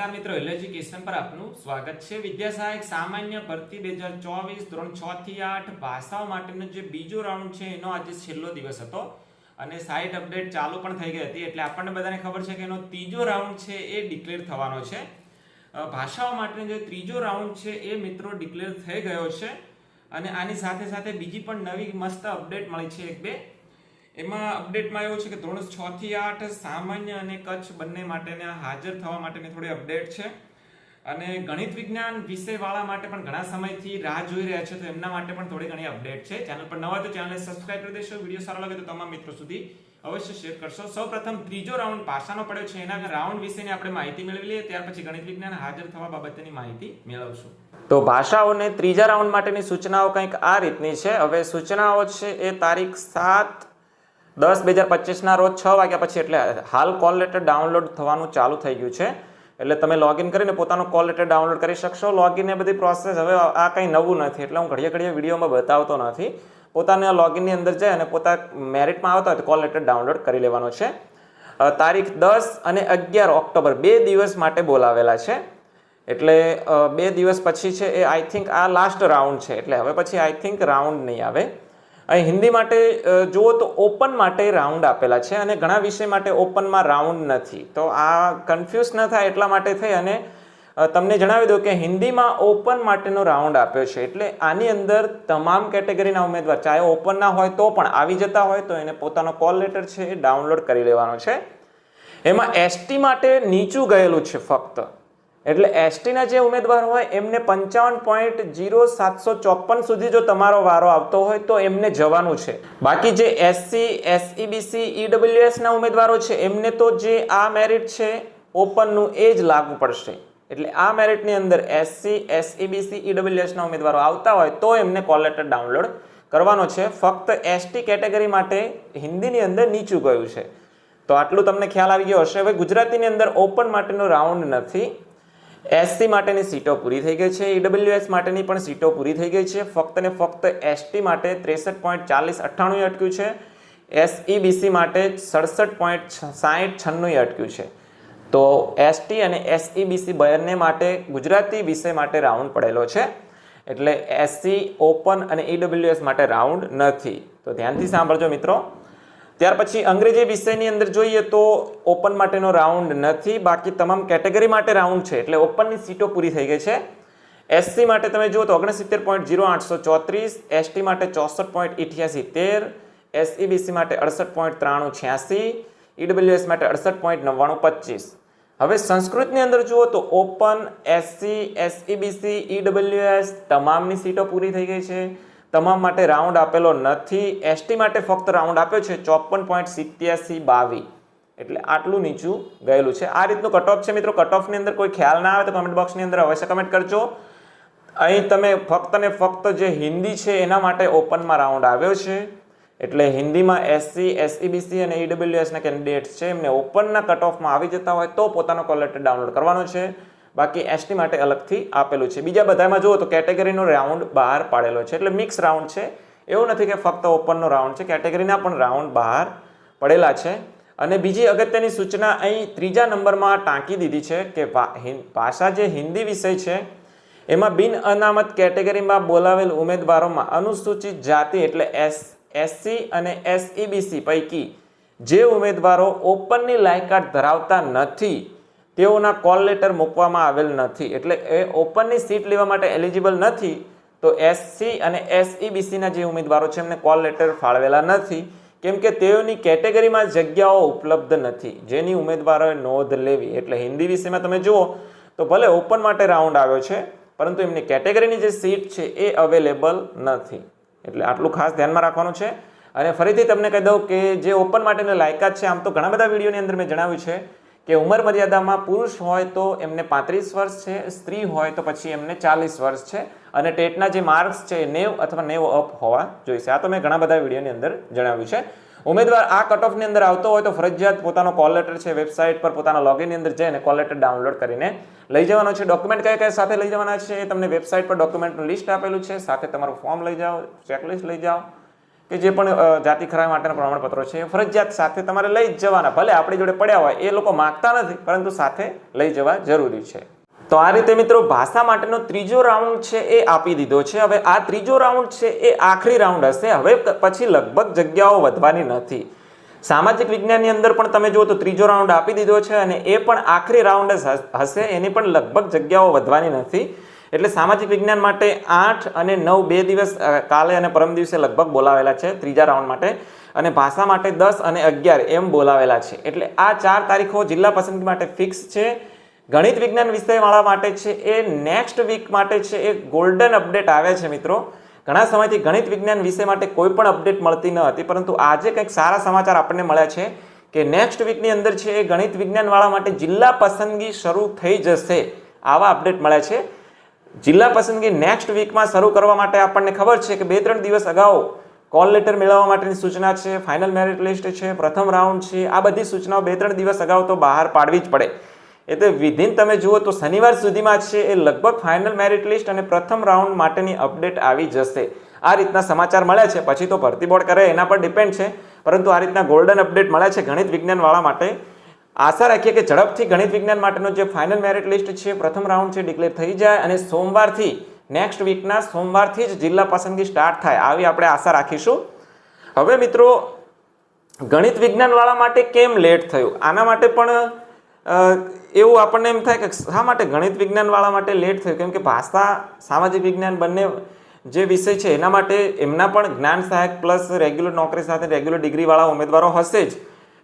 નમસ્કાર મિત્રો એજ્યુકેશન પર આપનું સ્વાગત છે. વિદ્યા સહાયક સામાન્ય ભરતી બે હજાર ચોવીસ ધોરણ છ થી આઠ ભાષાઓ માટેનો જે બીજો રાઉન્ડ છે, એનો આજે છેલ્લો દિવસ હતો અને સાઇટ અપડેટ ચાલુ પણ થઈ ગઈ હતી. એટલે આપણને બધાને ખબર છે કે એનો ત્રીજો રાઉન્ડ છે એ ડિક્લેર થવાનો છે. ભાષાઓ માટેનો જે ત્રીજો રાઉન્ડ છે એ મિત્રો ડિક્લેર થઈ ગયો છે. અને આની સાથે સાથે બીજી પણ નવી મસ્ત અપડેટ મળી છે એક બે. એમાં અપડેટમાં એવું છે કે ધોરણ છ થી આઠ સામાન્ય અને કચ્છ બંને માટેના હાજર થવા માટેની થોડી અપડેટ છે. અને ગણિત વિજ્ઞાન વિષયવાળા માટે પણ ઘણા સમયથી રાહ જોઈ રહ્યા છે, તો એમના માટે પણ થોડી ઘણી અપડેટ છે. ચેનલ પર નવા તો ચેનલને સબસ્ક્રાઇબ કરી દેશો. વીડિયો સારો લાગે તો તમામ મિત્રો સુધી અવશ્ય શેર કરશો. સૌપ્રથમ ત્રીજો રાઉન્ડ પાસાનો પડ્યો છે. એના રાઉન્ડ વિશેની આપણે માહિતી મેળવી લઈએ. ત્યાર પછી ગણિત વિજ્ઞાન હાજર થવા બાબતની માહિતી મેળવશું. તો ભાષાઓને ત્રીજા રાઉન્ડ માટેની સૂચનાઓ કંઈક આ રીતની છે. હવે સૂચનાઓ છે એ તારીખ સાત દસ બે હજાર પચીસના રોજ છ વાગ્યા પછી એટલે હાલ કોલ લેટર ડાઉનલોડ થવાનું ચાલુ થઈ ગયું છે. એટલે તમે લોગિન કરીને પોતાનો કોલ લેટર ડાઉનલોડ કરી શકશો. લોગિન એ બધી પ્રોસેસ હવે આ કંઈ નવું નથી. એટલે હું ઘડીએ ઘડીએ વિડીયોમાં બતાવતો નથી. પોતાના લોગિનની અંદર જાય અને પોતા મેરિટમાં આવતા હોય તો કોલ લેટર ડાઉનલોડ કરી લેવાનો છે. તારીખ દસ અને અગિયાર ઓક્ટોબર બે દિવસ માટે બોલાવેલા છે. એટલે બે દિવસ પછી છે એ આઈ થિંક આ લાસ્ટ રાઉન્ડ છે. એટલે હવે પછી આઈ થિંક રાઉન્ડ નહીં આવે. અહીં હિન્દી માટે જુઓ તો ઓપન માટે રાઉન્ડ આપેલા છે અને ઘણા વિષય માટે ઓપનમાં રાઉન્ડ નથી. તો આ કન્ફ્યુઝ ન થાય એટલા માટે થઈ અને તમને જણાવી દઉં કે હિન્દીમાં ઓપન માટેનો રાઉન્ડ આપ્યો છે. એટલે આની અંદર તમામ કેટેગરીના ઉમેદવાર, ચાહે ઓપનના હોય તો પણ આવી જતા હોય તો એને પોતાનો કોલ લેટર છે એ ડાઉનલોડ કરી લેવાનો છે. એમાં એસટી માટે નીચું ગયેલું છે ફક્ત. એટલે એસટીના જે ઉમેદવાર હોય, એમને પંચાવન પોઈન્ટ જીરો સાતસો ચોપન સુધી જો તમારો વારો આવતો હોય, તો એમને જવાનું છે. બાકી જે એસસી એસઈબીસી ઈડબ્લ્યુએસના ઉમેદવારો છે, એમને તો જે આ મેરિટ છે, ઓપનનું એ જ લાગુ પડશે. એટલે આ મેરિટની અંદર એસસી એસઈબીસી ઈડબ્લ્યુએસના ઉમેદવારો આવતા હોય, તો એમને કોલ લેટર ડાઉનલોડ કરવાનો છે. ફક્ત એસટી કેટેગરી માટે હિન્દીની અંદર નીચું ગયું છે. તો આટલું તમને ખ્યાલ આવી ગયો હશે. હવે ગુજરાતીની અંદર ઓપન માટેનો રાઉન્ડ નથી. એસસી માટેની સીટો પૂરી થઈ ગઈ છે. ઈડબ્લ્યુએસ માટેની પણ સીટો પૂરી થઈ ગઈ છે. ફક્ત ને ફક્ત એસટી માટે ત્રેસઠ પોઈન્ટ ચાલીસ અઠ્ઠાણું અટક્યું છે. એસઈબીસી માટે સડસઠ પોઈન્ટ સાહીઠ છન્નું અટક્યું છે. તો એસટી અને એસઈબીસી બંને માટે ગુજરાતી વિષય માટે રાઉન્ડ પડેલો છે. એટલે એસસી ઓપન અને ઈડબ્લ્યુએસ માટે રાઉન્ડ નથી. તો ધ્યાનથી સાંભળજો મિત્રો. ત્યાર પછી અંગ્રેજી વિષયની અંદર જોઈએ તો ઓપન માટેનો રાઉન્ડ નથી, બાકી તમામ કેટેગરી માટે રાઉન્ડ છે. એટલે ઓપનની સીટો પૂરી થઈ ગઈ છે. એસસી માટે તમે જુઓ તો ઓગણસિત્તેર પોઈન્ટ જીરો આઠસો ચોત્રીસ એસટી માટે ચોસઠ પોઈન્ટ ઇઠ્યાસી તેર એસઈબીસી માટે અડસઠ પોઈન્ટ ત્રાણું છ્યાસી ઈડબ્લ્યુએસ માટે અડસઠ પોઈન્ટ નવ્વાણું પચીસ. હવે સંસ્કૃતની અંદર જુઓ તો ઓપન એસસી એસઈબીસી ઈડબ્લ્યુએસ તમામની સીટો પૂરી થઈ ગઈ છે. તમામ માટે રાઉન્ડ આપેલો નથી. એસટી માટે ફક્ત રાઉન્ડ આપ્યો છે ચોપન પોઈન્ટ સિત્યાસી બાવી. એટલે આટલું નીચું ગયેલું છે. આ રીતનું કટઓફ છે મિત્રો. કટ ઓફની અંદર કોઈ ખ્યાલ ના આવે તો કમેન્ટ બોક્સની અંદર અવશ્ય કમેન્ટ કરજો. અહીં તમે ફક્ત ને ફક્ત જે હિન્દી છે એના માટે ઓપનમાં રાઉન્ડ આવ્યો છે. એટલે હિન્દીમાં એસસી એસઈબીસી અને ઈડબ્લ્યુએસના કેન્ડિડેટ્સ છે. એમને ઓપનના કટ ઓફમાં આવી જતા હોય તો પોતાનો કોલેટર ડાઉનલોડ કરવાનો છે. બાકી એસટી માટે અલગથી આપેલું છે. બીજા બધામાં જુઓ તો કેટેગરીનો રાઉન્ડ બહાર પાડેલો છે. એટલે મિક્સ રાઉન્ડ છે. એવું નથી કે ફક્ત ઓપનનો રાઉન્ડ છે. કેટેગરીના પણ રાઉન્ડ બહાર પડેલા છે. અને બીજી અગત્યની સૂચના અહીં ત્રીજા નંબરમાં ટાંકી દીધી છે કે ભાષા જે હિન્દી વિષય છે, એમાં બિન અનામત કેટેગરીમાં બોલાવેલ ઉમેદવારોમાં અનુસૂચિત જાતિ એટલે એસ એસસી અને એસઈબીસી પૈકી જે ઉમેદવારો ઓપનની લાયકાત ધરાવતા નથી. તેઓના કોલ લેટર મૂકવામાં આવેલ નથી. એટલે એ ઓપનની સીટ લેવા માટે એલિજિબલ નથી, તો એસસી અને એસઈબીસીના જે ઉમેદવારો છે, એમને કોલ લેટર ફાળવેલા નથી. કેમ કે તેઓની કેટેગરીમાં જગ્યાઓ ઉપલબ્ધ નથી. જેની ઉમેદવારોએ નોંધ લેવી. એટલે હિન્દી વિષયમાં તમે જુઓ, તો ભલે ઓપન માટે રાઉન્ડ આવ્યો છે, પરંતુ એમની કેટેગરીની જે સીટ છે, એ અવેલેબલ નથી. એટલે આટલું ખાસ ધ્યાનમાં રાખવાનું છે. અને ફરીથી તમને કહી દઉં કે જે ઓપન માટેની લાયકાત છે, આમ તો ઘણા બધા વિડીયોની અંદર મેં જણાવ્યું છે કે ઉંમર મર્યાદામાં પુરુષ હોય તો એમને પાંત્રીસ વર્ષ છે, સ્ત્રી હોય તો પછી એમને ચાલીસ વર્ષ છે. અને ટેટના જે માર્ક્સ છે નેવ અથવા નેવ અપ હોવા જોઈશે. આ તો મેં ઘણા બધા વિડીયોની અંદર જણાવ્યું છે. ઉમેદવાર આ કટ ઓફની અંદર આવતો હોય તો ફરજિયાત પોતાનો કોલ લેટર છે વેબસાઇટ પર પોતાના લોગિનની અંદર જઈને કોલ લેટર ડાઉનલોડ કરીને લઈ જવાનો છે. ડોક્યુમેન્ટ કયા કયા સાથે લઈ જવાના છે તમને વેબસાઇટ પર ડોક્યુમેન્ટનું લિસ્ટ આપેલું છે. સાથે તમારું ફોર્મ લઈ જાઓ ચેકલિસ્ટ લઈ જાઓ. કે જે પણ જાતિ ખરા માટેના પ્રમાણપત્રો છે, એ ફરજિયાત સાથે તમારે લઈ જ જવાના. ભલે આપણી જોડે પડ્યા હોય, એ લોકો માગતા નથી, પરંતુ સાથે લઈ જવા જરૂરી છે. તો આ રીતે મિત્રો, ભાષા માટેનો ત્રીજો રાઉન્ડ છે એ આપી દીધો છે. હવે આ ત્રીજો રાઉન્ડ છે એ આખરી રાઉન્ડ હશે. હવે પછી લગભગ જગ્યાઓ વધવાની નથી. સામાજિક વિજ્ઞાનની અંદર પણ તમે જુઓ તો ત્રીજો રાઉન્ડ આપી દીધો છે અને એ પણ આખરી રાઉન્ડ જ હશે. એની પણ લગભગ જગ્યાઓ વધવાની નથી. એટલે સામાજિક વિજ્ઞાન માટે આઠ અને નવ બે દિવસ કાલે અને પરમ દિવસે લગભગ બોલાવેલા છે ત્રીજા રાઉન્ડ માટે. અને ભાષા માટે દસ અને અગિયાર એમ બોલાવેલા છે. એટલે આ ચાર તારીખો જિલ્લા પસંદગી માટે ફિક્સ છે. ગણિત વિજ્ઞાન વિષયવાળા માટે છે એ નેક્સ્ટ વીક માટે છે. એ ગોલ્ડન અપડેટ આવે છે મિત્રો. ઘણા સમયથી ગણિત વિજ્ઞાન વિષય માટે કોઈ પણ અપડેટ મળતી ન હતી, પરંતુ આજે કંઈક સારા સમાચાર આપણને મળ્યા છે કે નેક્સ્ટ વીકની અંદર છે એ ગણિત વિજ્ઞાનવાળા માટે જિલ્લા પસંદગી શરૂ થઈ જશે. આવા અપડેટ મળ્યા છે. જિલ્લા પસંદગી નેક્સ્ટ વીકમાં શરૂ કરવા માટે આપણને ખબર છે કે બે ત્રણ દિવસ અગાઉ કોલ લેટર મેળવવા માટેની સૂચના છે ફાઇનલ મેરિટ લિસ્ટ છે, પ્રથમ રાઉન્ડ છે, આ બધી સૂચનાઓ બે ત્રણ દિવસ અગાઉ તો બહાર પાડવી જ પડે. એટલે વિધિન તમે જુઓ તો શનિવાર સુધીમાં છે, એ લગભગ ફાઇનલ મેરિટ લિસ્ટ અને પ્રથમ રાઉન્ડ માટેની અપડેટ આવી જશે. આ રીતના સમાચાર મળ્યા છે, પછી તો ભરતી બોર્ડ કરે, એના પર ડિપેન્ડ છે, પરંતુ આ રીતના ગોલ્ડન અપડેટ મળ્યા છે ગણિત વિજ્ઞાનવાળા માટે. આશા રાખીએ કે ઝડપથી ગણિત વિજ્ઞાન માટેનો જે ફાઇનલ મેરિટ લિસ્ટ છે, પ્રથમ રાઉન્ડ છે ડિક્લેર થઈ જાય અને સોમવારથી નેક્સ્ટ વીકના સોમવારથી જ જિલ્લા પસંદગી સ્ટાર્ટ થાય. આવી આપણે આશા રાખીશું. હવે મિત્રો, ગણિત વિજ્ઞાનવાળા માટે કેમ લેટ થયું? આના માટે પણ એવું આપણને એમ થાય કે શા માટે ગણિત વિજ્ઞાનવાળા માટે લેટ થયું? કેમ કે ભાષા, સામાજિક વિજ્ઞાન બંને જે વિષય છે, એના માટે એમના પણ જ્ઞાન સહાયક પ્લસ રેગ્યુલર નોકરી સાથે રેગ્યુલર ડિગ્રીવાળા ઉમેદવારો હશે જ.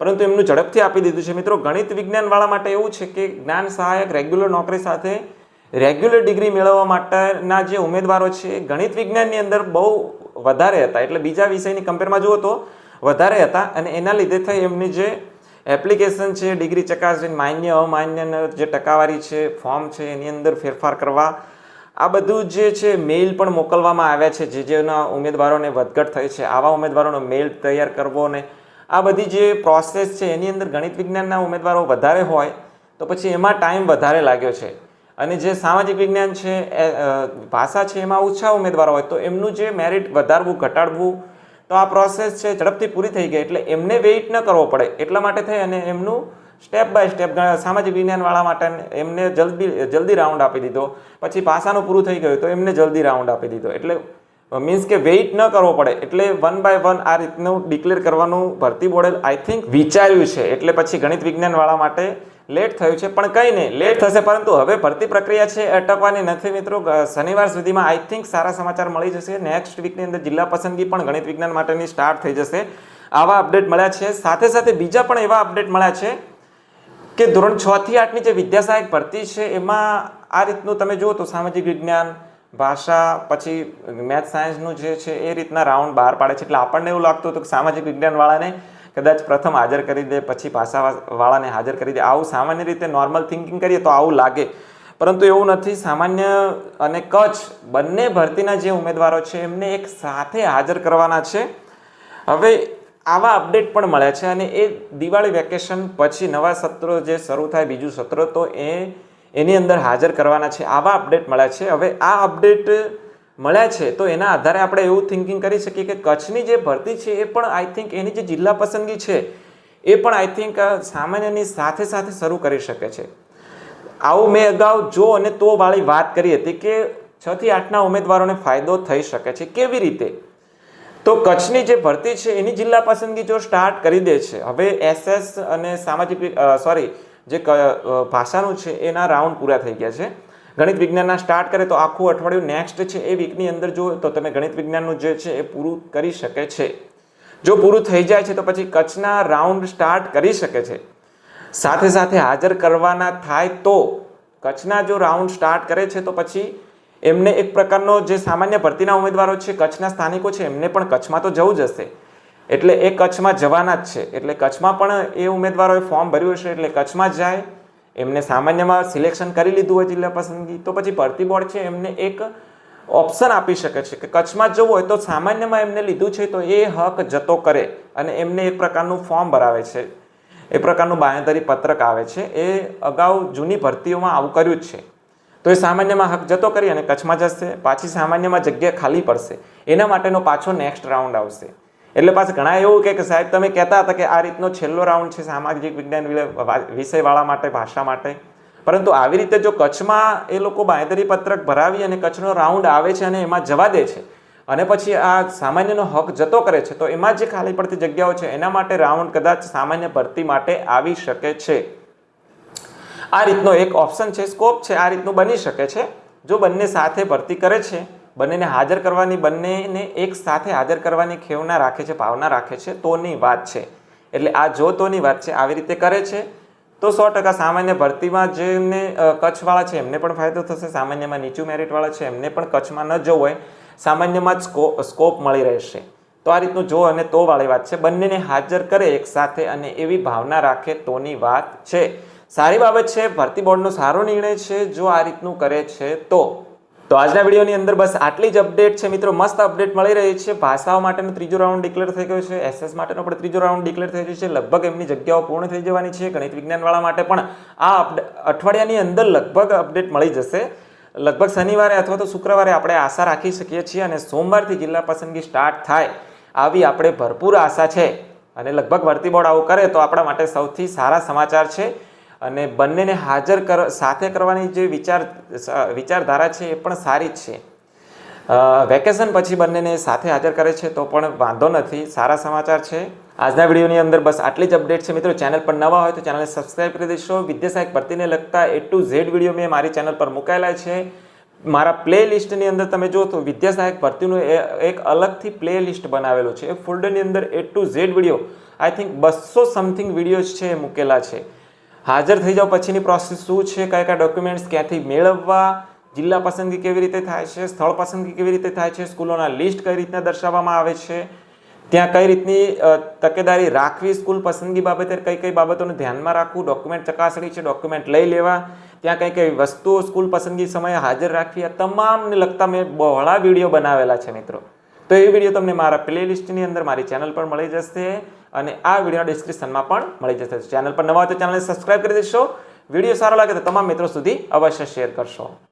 પરંતુ એમનું ઝડપથી આપી દીધું છે. મિત્રો, ગણિત વિજ્ઞાનવાળા માટે એવું છે કે જ્ઞાન સહાયક રેગ્યુલર નોકરી સાથે રેગ્યુલર ડિગ્રી મેળવવા માટેના જે ઉમેદવારો છે ગણિત વિજ્ઞાનની અંદર બહુ વધારે હતા. એટલે બીજા વિષયની કમ્પેરમાં જુઓ તો વધારે હતા અને એના લીધે થઈ એમની જે એપ્લિકેશન છે ડિગ્રી ચકાસણી, માન્ય, અમાન્ય જે ટકાવારી છે ફોર્મ છે, એની અંદર ફેરફાર કરવા, આ બધું જે છે મેઇલ પણ મોકલવામાં આવ્યા છે. જે જેના ઉમેદવારોને વધઘટ થઈ છે, આવા ઉમેદવારોનો મેઇલ તૈયાર કરવો ને આ બધી જે પ્રોસેસ છે, એની અંદર ગણિત વિજ્ઞાનના ઉમેદવારો વધારે હોય, તો પછી એમાં ટાઈમ વધારે લાગ્યો છે. અને જે સામાજિક વિજ્ઞાન છે ભાષા છે, એમાં ઓછા ઉમેદવારો હોય, તો એમનું જે મેરિટ વધારવું, ઘટાડવું, તો આ પ્રોસેસ છે, ઝડપથી પૂરી થઈ ગઈ, એટલે એમને વેઇટ ન કરવો પડે. એટલા માટે થઈ અને એમનું સ્ટેપ બાય સ્ટેપ સામાજિક વિજ્ઞાનવાળા માટે એમને જલ્દી જલ્દી રાઉન્ડ આપી દીધો. પછી ભાષાનું પૂરું થઈ ગયું, તો એમને જલ્દી રાઉન્ડ આપી દીધો. એટલે મીન્સ કે વેઇટ ન કરવો પડે. એટલે વન બાય વન આ રીતનું ડિક્લેર કરવાનું ભરતી બોર્ડે આઈ થિંક વિચાર્યું છે. એટલે પછી ગણિત વિજ્ઞાનવાળા માટે લેટ થયું છે. પણ કંઈ નહીં લેટ થશે. પરંતુ હવે ભરતી પ્રક્રિયા છે, અટકવાની નથી મિત્રો. શનિવાર સુધીમાં આઈ થિંક સારા સમાચાર મળી જશે. નેક્સ્ટ વીકની અંદર જિલ્લા પસંદગી પણ ગણિત વિજ્ઞાન માટેની સ્ટાર્ટ થઈ જશે. આવા અપડેટ મળ્યા છે. સાથે સાથે બીજા પણ એવા અપડેટ મળ્યા છે કે ધોરણ છ થી આઠની જે વિદ્યાસહાયક ભરતી છે, એમાં આ રીતનું તમે જુઓ તો સામાજિક વિજ્ઞાન ભાષા, પછી મેથ સાયન્સનું જે છે એ રીતના રાઉન્ડ બહાર પાડે છે. એટલે આપણને એવું લાગતું હતું કે સામાજિક વિજ્ઞાનવાળાને કદાચ પ્રથમ હાજર કરી દે, પછી ભાષાવાળાને હાજર કરી દે. આવું સામાન્ય રીતે નોર્મલ થિંકિંગ કરીએ તો આવું લાગે. પરંતુ એવું નથી. સામાન્ય અને કચ્છ બંને ભરતીના જે ઉમેદવારો છે એમને એક સાથે હાજર કરવાના છે. હવે આવા અપડેટ પણ મળ્યા છે અને એ દિવાળી વેકેશન પછી નવા સત્રો જે શરૂ થાય, બીજું સત્ર, તો એ એની અંદર હાજર કરવાના છે, આવા અપડેટ મળ્યા છે. હવે આ અપડેટ મળ્યા છે તો એના આધારે આપણે એવું થિંકિંગ કરી શકીએ કે કચ્છની જે ભરતી છે એ પણ આઈ થિંક એની જે જિલ્લા પસંદગી છે એ પણ આઈ થિંક સામાન્યની સાથે સાથે શરૂ કરી શકે છે. આવું મેં અગાઉ જો અને તો વાળી વાત કરી હતી કે છ થી આઠના ઉમેદવારોને ફાયદો થઈ શકે છે કેવી રીતે? તો કચ્છની જે ભરતી છે એની જિલ્લા પસંદગી જો સ્ટાર્ટ કરી દે છે, હવે એસએસ અને સામાજિક સોરી જે ભાષાનું છે એના રાઉન્ડ પૂરા થઈ ગયા છે. ગણિત વિજ્ઞાનના સ્ટાર્ટ કરે તો આખું અઠવાડિયું નેક્સ્ટ છે એ વીકની અંદર જો તો તમે ગણિત વિજ્ઞાનનું જે છે એ પૂરું કરી શકે છે. જો પૂરું થઈ જાય છે તો પછી કચ્છના રાઉન્ડ સ્ટાર્ટ કરી શકે છે. સાથે સાથે હાજર કરવાના થાય તો કચ્છના જો રાઉન્ડ સ્ટાર્ટ કરે છે તો પછી એમને એક પ્રકારનો જે સામાન્ય ભરતીના ઉમેદવારો છે, કચ્છના સ્થાનિકો છે એમને પણ કચ્છમાં તો જવું જ હશે. એટલે એ કચ્છમાં જવાના જ છે. એટલે કચ્છમાં પણ એ ઉમેદવારોએ ફોર્મ ભર્યું હશે એટલે કચ્છમાં જાય. એમને સામાન્યમાં સિલેક્શન કરી લીધું હોય જિલ્લા પસંદગી, તો પછી ભરતી બોર્ડ છે એમને એક ઓપ્શન આપી શકે છે કે કચ્છમાં જવું હોય તો સામાન્યમાં એમને લીધું છે તો એ હક જતો કરે અને એમને એક પ્રકારનું ફોર્મ ભરાવે છે. એ પ્રકારનું બાંયધરી પત્રક આવે છે. એ અગાઉ જૂની ભરતીઓમાં આવું કર્યું જ છે. તો એ સામાન્યમાં હક જતો કરી અને કચ્છમાં જશે. પાછી સામાન્યમાં જગ્યા ખાલી પડશે. એના માટેનો પાછો નેક્સ્ટ રાઉન્ડ આવશે. એટલે પાછું ઘણા એવું કે સાહેબ, તમે કહેતા હતા કે આ રીતનો છેલ્લો રાઉન્ડ છે સામાજિક વિજ્ઞાન વિષયવાળા માટે, ભાષા માટે. પરંતુ આવી રીતે જો કચ્છમાં એ લોકો બાંયધરી પત્રક ભરાવી અને કચ્છનો રાઉન્ડ આવે છે અને એમાં જવા દે છે, અને પછી આ સામાન્યનો હક જતો કરે છે, તો એમાં જે ખાલી પડતી જગ્યાઓ છે, એના માટે રાઉન્ડ કદાચ સામાન્ય ભરતી માટે આવી શકે છે. આ રીતનો એક ઓપ્શન છે સ્કોપ છે, આ રીતનું બની શકે છે. જો બંને સાથે ભરતી કરે છે બંનેને હાજર કરવાની, બંનેને એક સાથે હાજર કરવાની ખેવના રાખે છે, ભાવના રાખે છે, તોની વાત છે. એટલે આ જો તોની વાત છે, આવી રીતે કરે છે, તો સો ટકા સામાન્ય ભરતીમાં જેમને કચ્છવાળા છે, એમને પણ ફાયદો થશે. સામાન્યમાં નીચું મેરિટવાળા છે, એમને પણ કચ્છમાં ન જવું હોય. સામાન્યમાં જ સ્કો- સ્કોપ મળી રહેશે. તો આ રીતનું જો અને તો વાળી વાત છે. બંનેને હાજર કરે એક સાથે અને એવી ભાવના રાખે તોની વાત છે. સારી બાબત છે, ભરતી બોર્ડનો સારો નિર્ણય છે, જો આ રીતનું કરે છે, તો તો આજના વિડીયોની અંદર બસ આટલી જ અપડેટ છે મિત્રો. મસ્ત અપડેટ મળી રહી છે. ભાષાઓ માટેનો ત્રીજો રાઉન્ડ ડિક્લેર થઈ ગયો છે. એસએસ માટેનો પણ ત્રીજો રાઉન્ડ ડિક્લેર થઈ ગયો છે. લગભગ એમની જગ્યાઓ પૂર્ણ થઈ જવાની છે. ગણિત વિજ્ઞાનવાળા માટે પણ આ અઠવાડિયાની અંદર લગભગ અપડેટ મળી જશે. લગભગ શનિવારે અથવા તો શુક્રવારે આપણે આશા રાખી શકીએ છીએ અને સોમવારથી જિલ્લા પસંદગી સ્ટાર્ટ થાય આવી આપણે ભરપૂર આશા છે. અને લગભગ ભરતી બોર્ડ આવું કરે તો આપણા માટે સૌથી સારા સમાચાર છે. અને બંનેને હાજર કર, સાથે કરવાની જે વિચાર વિચારધારા છે એ પણ સારી જ છે. વેકેશન પછી બંનેને સાથે હાજર કરે છે તો પણ વાંધો નથી. સારા સમાચાર છે. આજના વિડીયોની અંદર બસ આટલી જ અપડેટ છે. મિત્રો, ચેનલ પર નવા હોય તો ચેનલને સબસ્ક્રાઇબ કરી દેશો. વિદ્યાસાહેબ ભરતીને લગતા એ ટુ ઝેડ વીડિયો મેં મારી ચેનલ પર મુકાયેલા છે. મારા પ્લે લિસ્ટની અંદર તમે જો તો વિદ્યાસહાયક ભરતીનું એક અલગથી પ્લે લિસ્ટ બનાવેલું છે. એ ફોલ્ડરની અંદર A to Z video I think બસો સમથિંગ વિડીયોઝ છે એ મૂકેલા છે. હાજર થઈ જાઓ. પછીની પ્રોસેસ શું છે? કયા કયા ડોક્યુમેન્ટ્સ ક્યાંથી મેળવવા? જિલ્લા પસંદગી કેવી રીતે થાય છે? સ્થળ પસંદગી કેવી રીતે થાય છે? સ્કૂલોના લિસ્ટ કઈ રીતના દર્શાવવામાં આવે છે? ત્યાં કઈ રીતની તકેદારી રાખવી? સ્કૂલ પસંદગી બાબતે કઈ કઈ બાબતોને ધ્યાનમાં રાખવું? ડોક્યુમેન્ટ ચકાસણી છે ડોક્યુમેન્ટ લઈ લેવા. ત્યાં કઈ કઈ વસ્તુઓ સ્કૂલ પસંદગી સમયે હાજર રાખવી? આ તમામને લગતા મેં બહોળા વીડિયો બનાવેલા છે મિત્રો. તો એ વીડિયો તમને મારા પ્લે લિસ્ટની અંદર, મારી ચેનલ પર મળી જશે. અને આ વિડીયોના ડિસ્ક્રિપ્શનમાં પણ મળી જશે. ચેનલ પર નવા હોય તો ચેનલને સબસ્ક્રાઈબ કરી દેશો. વીડિયો સારો લાગે તો તમામ મિત્રો સુધી અવશ્ય શેર કરશો.